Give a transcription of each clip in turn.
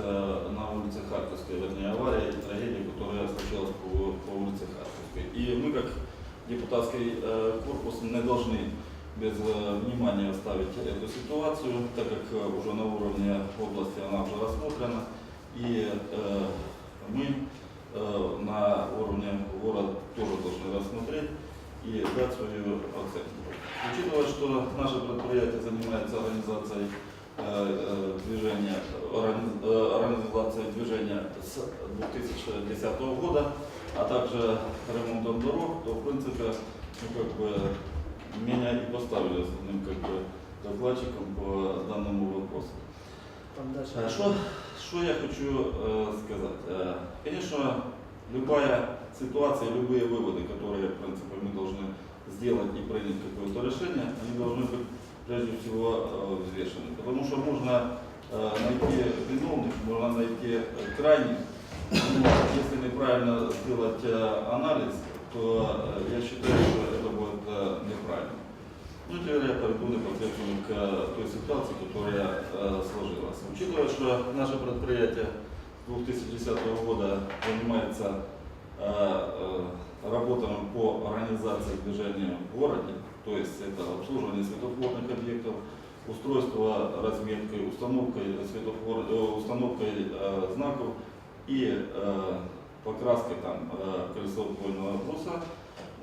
на улице Харьковской, вернее авария и трагедия, которая случилась по, по улице Харьковской. И мы как депутатский э, корпус не должны без э, внимания оставить эту ситуацию, так как э, уже на уровне области она уже рассмотрена. И э, мы э, на уровне города тоже должны рассмотреть и дать свою оценку. Учитывая, что наше предприятие занимается организацией э, э, движения, э, движения с 2010 года, а также ремонтом дорог, то в принципе ну, как бы, меня и поставили основным как бы, докладчиком по данному вопросу. Э, Что, что я хочу э, сказать? Э, конечно, любая ситуация, любые выводы, которые, в принципе, мы должны сделать и принять какое-то решение, они должны быть прежде всего э, взвешены. Потому что можно найти виновных, можно найти э, крайних, но если неправильно сделать э, анализ, то э, я считаю, что это будет э, неправильно. Ну, теперь я пойду непосредственно к э, той ситуации, которая э, сложилась. Учитывая, что наше предприятие с 2010 года занимается э, э, работами по организации движения в городе, то есть это обслуживание светофорных объектов, устройство разметкой, установкой, светофор, э, установкой э, знаков и э, покраской там, э, колесоотбойного бруса,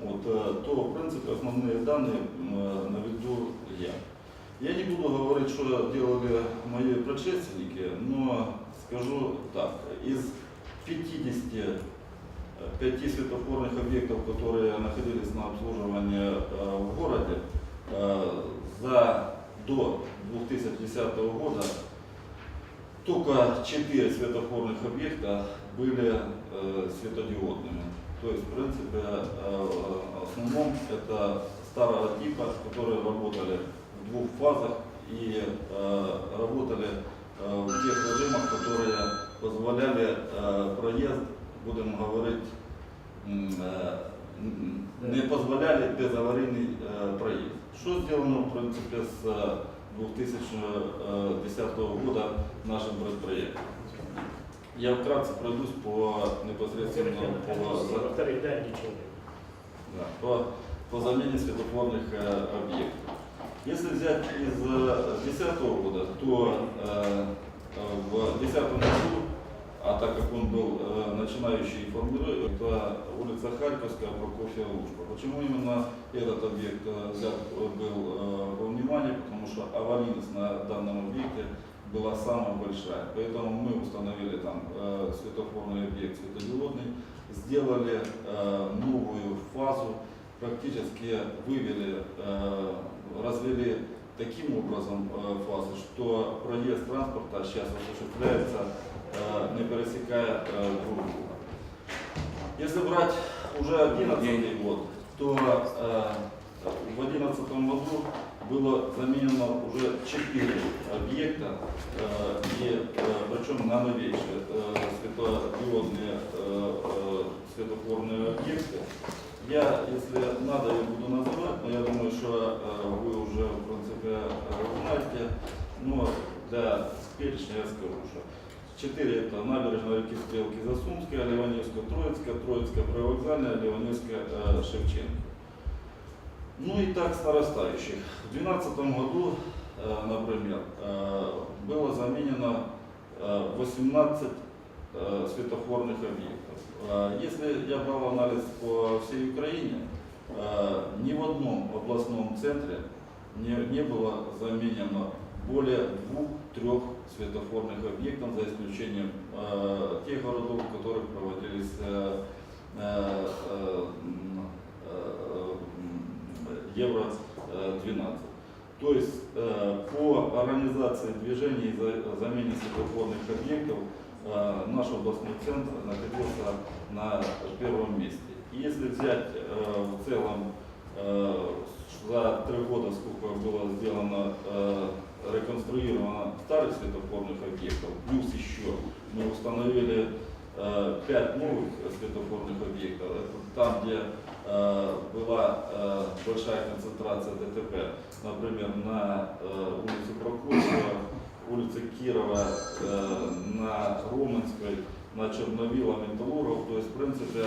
вот, э, то, в принципе, основные данные э, наведу я. Я не буду говорить, что делали мои предшественники, но скажу так. Из 50 э, пяти светофорных объектов, которые находились на обслуживании э, в городе, за до 2010 года только 4 светофорных объекта были э, светодиодными. То есть, в принципе, э, в основном это старого типа, которые работали в двух фазах и э, работали э, в тех режимах, которые позволяли э, проезд, будем говорить, э, не позволяли безаварийный э, проезд. Что сделано, в принципе, с э, 2010 года нашим предприятием? Я вкратце пройдусь по непосредственно по, да, по, по замене светофорных э, объектов. Если взять из 2010 года, то э, в 2010 году, а так как он был э, начинающий формируемый, это улица Харьковская, Прокофья Лужка. Почему именно этот объект э, взят был э, во внимание? Потому что аварийность на данном объекте была самая большая. Поэтому мы установили там э, светофорный объект светодиодный, сделали э, новую фазу, практически вывели, э, развели таким образом э, фазы, что проезд транспорта сейчас осуществляется, э, не пересекая э, друг друга. Если брать уже 11 год, то в 2011 году было заменено уже 4 объекта, и, причем на новейшие светодиодные светофорные объекты. Я, если надо, я буду называть, но я думаю, что э, вы уже, в принципе, знаете, но для перечня я скажу, что Четыре это набережная реки Стрелки Засумская, Ливаневская Троицкая, Троицкая Привокзальная, Ливаневская э, Шевченко. Ну и так с нарастающих. В 2012 году, э, например, было заменено э, 18 э, светофорных объектов. Э, Если я брал анализ по всей Украине, э, ни в одном областном центре не, не было заменено более двух-трех светофорных объектов, за исключением э, тех городов, в которых проводились э, э, э, э, м, Евро-12. То есть э, по организации движений и за- замене светофорных объектов наш областной центр находился на первом месте. И если взять э, в целом э, за три года, сколько было сделано, э, реконструировано старых светофорных объектов, плюс еще мы установили э, пять новых светофорных объектов. Это там, где э, была э, большая концентрация ДТП, например, на э, улице Прокофьева, улице Кирова, э, на Роменской, на Черновила, Металлургов. То есть, в принципе,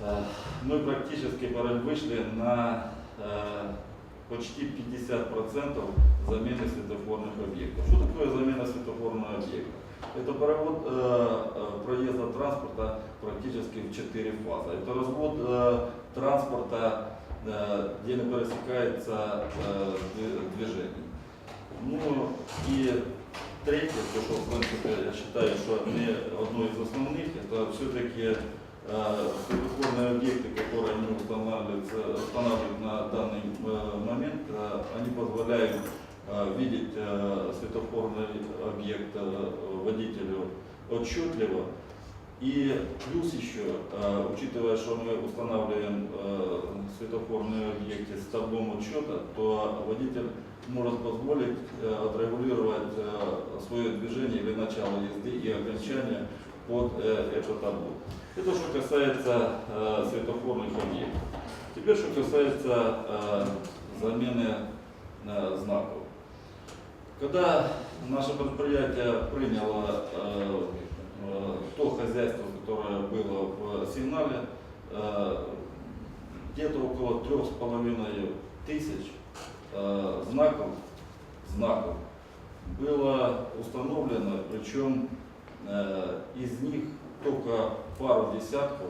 э, мы практически вышли на э, почти 50% замены светофорных объектов. Что такое замена светофорного объекта? Это провод э, проезда транспорта практически в 4 фазы. Это развод э, транспорта, э, где не пересекается э, дви- движение. Ну и третье, то, что в принципе я считаю, что не одно из основных, это все-таки светофорные объекты, которые они устанавливаются, устанавливают на данный момент, они позволяют видеть светофорный объект водителю отчетливо. И плюс еще, учитывая, что мы устанавливаем светофорные объекты с таблом учета, то водитель может позволить э, отрегулировать э, свое движение или начало езды и окончание под э, это что касается э, светофорных объектов. Теперь что касается замены знаков. Когда наше предприятие приняло то хозяйство, которое было в сигнале, где-то около трех с половиной тысяч знаков, знаков было установлено, причем э, из них только пару десятков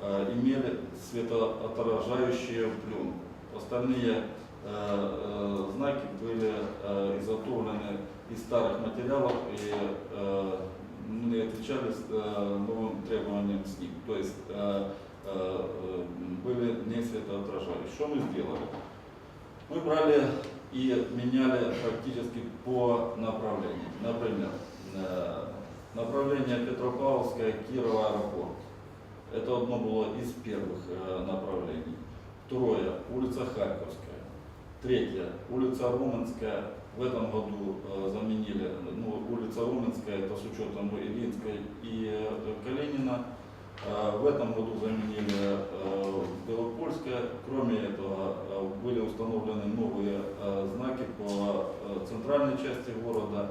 э, имели светоотражающие пленку. Остальные э, э, знаки были э, изготовлены из старых материалов и э, не отвечали э, новым требованиям с них. То есть э, э, э, были не светоотражающие. Что мы сделали? Мы брали и меняли практически по направлениям. Например, э, направление Петропавловская, Кирова, аэропорт. Это одно было из первых э, направлений. Второе, улица Харьковская. Третье, улица Румынская. В этом году э, заменили, ну, улица Румынская, это с учетом Ильинской и Калинина. Э, В этом году заменили э, Белопольская. Кроме этого, э, были установлены новые э, знаки по центральной части города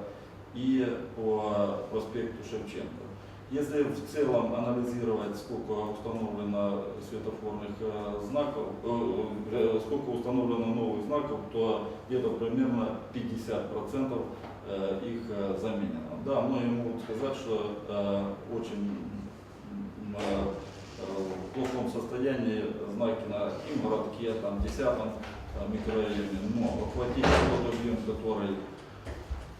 и по проспекту Шевченко. Если в целом анализировать, сколько установлено светофорных знаков, сколько установлено новых знаков, то где-то примерно 50% э, их заменено. Да, многие могут сказать, что очень в плохом состоянии знаки на им городке, там, 10 э, микрорайоне, но охватить тот объем, который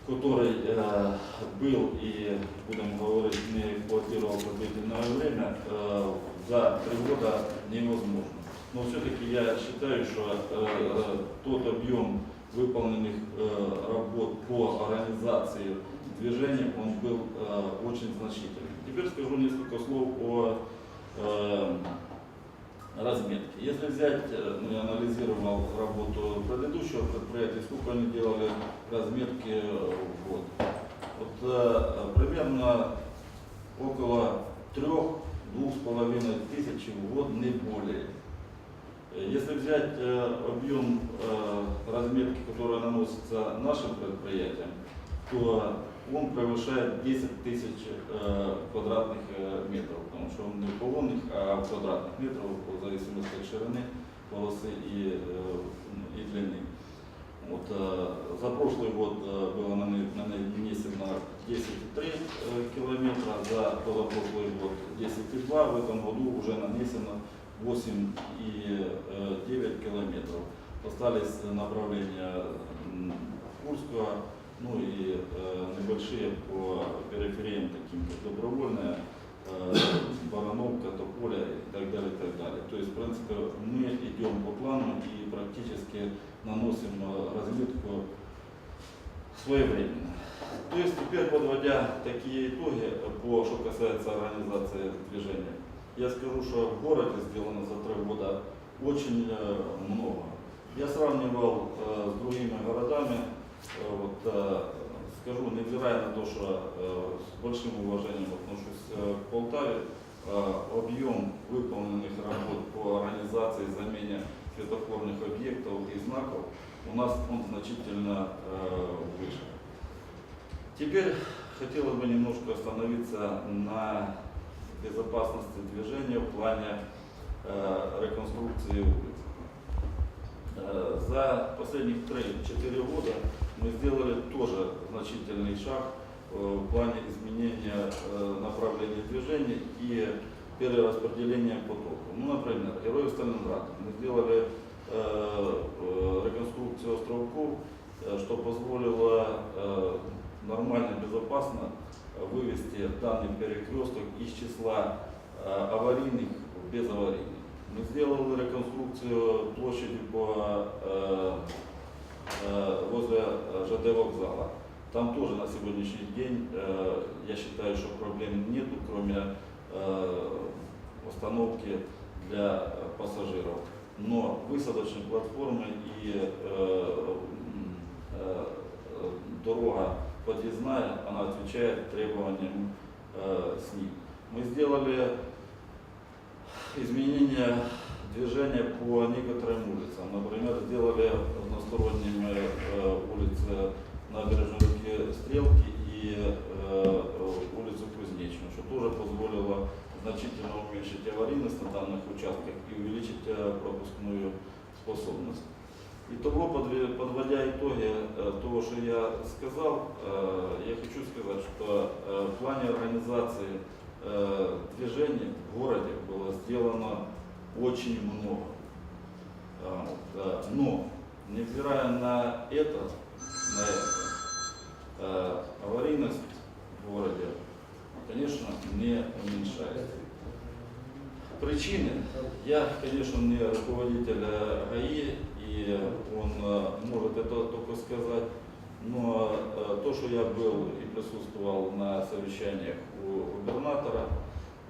который э, был и, будем говорить, не эксплуатировал длительное время, э, за три года невозможно. Но все-таки я считаю, что э, э, тот объем выполненных э, работ по организации движения, он был э, очень значительный. Теперь скажу несколько слов о э, разметки. Если взять, э, ну, я анализировал работу предыдущего предприятия, сколько они делали разметки э, в год. Вот э, примерно около трех-двух с половиной тысяч в год, не более. Э, Если взять э, объем э, разметки, которая наносится нашим предприятиям, то он превышает 10 тысяч э, квадратных э, метров, потому что он не полонных, а в квадратных метров, в зависимости от ширины полосы и, э, и длины. Вот, э, за прошлый год э, было нане- нанесено 10,3 э, километра, за позапрошлый год 10,2, в этом году уже нанесено 8,9 километров. Остались направления м, Курского, ну и э, небольшие по перифериям, таким как Добровольная, э, Барановка, Тополя и так далее, и так далее. То есть, в принципе, мы идем по плану и практически наносим э, разметку своевременно. То есть, теперь подводя такие итоги э, по, что касается организации движения, я скажу, что в городе сделано за три года очень э, много. Я сравнивал с другими городами, вот, э, скажу, невзирая на то, что э, с большим уважением отношусь э, к Полтаве, э, объем выполненных работ по организации и замене светофорных объектов и знаков у нас он значительно э, выше. Теперь хотелось бы немножко остановиться на безопасности движения в плане э, реконструкции улиц. Э, За последних 3-4 года мы сделали тоже значительный шаг э, в плане изменения э, направления движения и перераспределения потока. Ну, например, Герои Сталинграда. Мы сделали э, реконструкцию островков, что позволило нормально, безопасно вывести данный перекресток из числа аварийных в безаварийных. Мы сделали реконструкцию площади по, возле э, ЖД вокзала. Там тоже на сегодняшний день, э, я считаю, что проблем нету, кроме э, установки для э, пассажиров. Но высадочные платформы и э, э, э, дорога подъездная, она отвечает требованиям э, с ним. Мы сделали изменения движения по некоторым улицам. Например, сделали односторонними э, улицы набережной реки Стрелки и э, улицу Кузнечную, что тоже позволило значительно уменьшить аварийность на данных участках и увеличить э, пропускную способность. Итого, подве- подводя итоги э, того, что я сказал, э, я хочу сказать, что в плане организации движения в городе было сделано очень много. А, э, Но, невзирая на это, на это, э, аварийность в городе, конечно, не уменьшается. Причины. Я, конечно, не руководитель э, ГАИ, и он э, может это только сказать, но э, то, что я был и присутствовал на совещаниях у губернатора,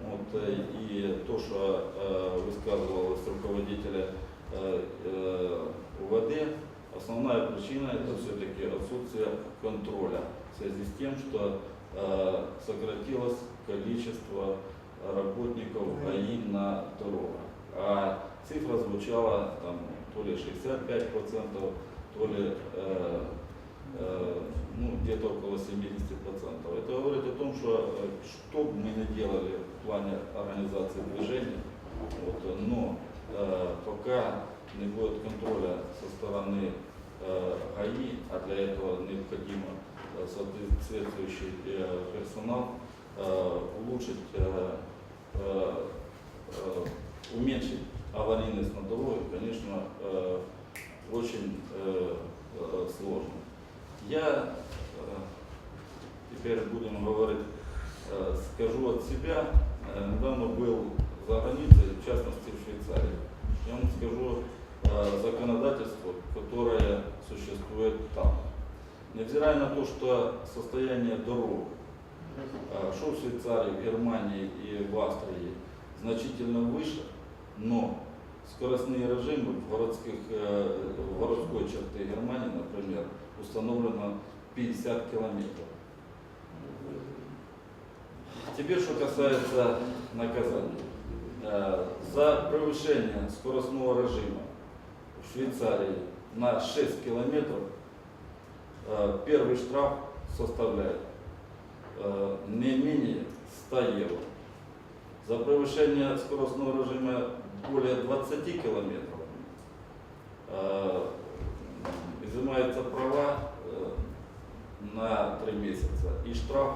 вот, э, и то, что э, высказывалось руководителя э, э, УВД, основная причина это все-таки отсутствие контроля в связи с тем, что э, сократилось количество работников ГАИ на дорогах. А цифра звучала там, то ли 65%, то ли э, э, ну, где-то около 70%. Это говорит о том, что э, что бы мы ни делали в плане организации движения, вот, э, но э, пока не будет контроля со стороны э, ГАИ, а для этого необходимо э, соответствующий э, персонал, э, улучшить, э, э, э, уменьшить аварийность на дороге, конечно, э, очень э, э, сложно. Я э, теперь будем говорить, э, скажу от себя, Э, недавно был за границей, в частности в Швейцарии. Я вам скажу законодательство, которое существует там. Невзирая на то, что состояние дорог, что в Швейцарии, в Германии и в Австрии значительно выше, но скоростные режимы в, городских, э, в городской черте Германии, например, установлено 50 километров. Теперь, что касается наказания. Э, За превышение скоростного режима в Швейцарии на 6 километров э, первый штраф составляет не менее 100 евро. За превышение скоростного режима более 20 километров э, изымаются права э, на 3 месяца и штраф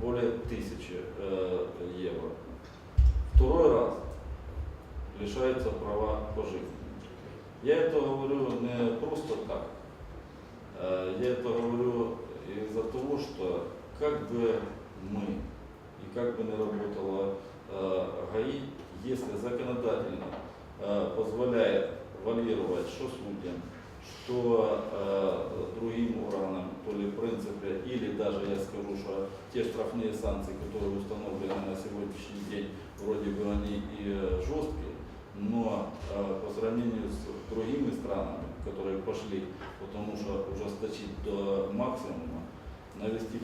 более 1000 э, евро. Второй раз лишаются права по жизни. Я это говорю не просто так. Я это говорю из-за того, что как бы мы и как бы не работала ГАИ, если законодательно э, позволяет валировать что судьям, что э, другим органам, то ли в принципе, или даже я скажу, что те штрафные санкции, которые установлены на сегодняшний день, вроде бы они и жесткие, но э, по сравнению с другими странами, которые пошли, потому что ужесточить до максимума, навести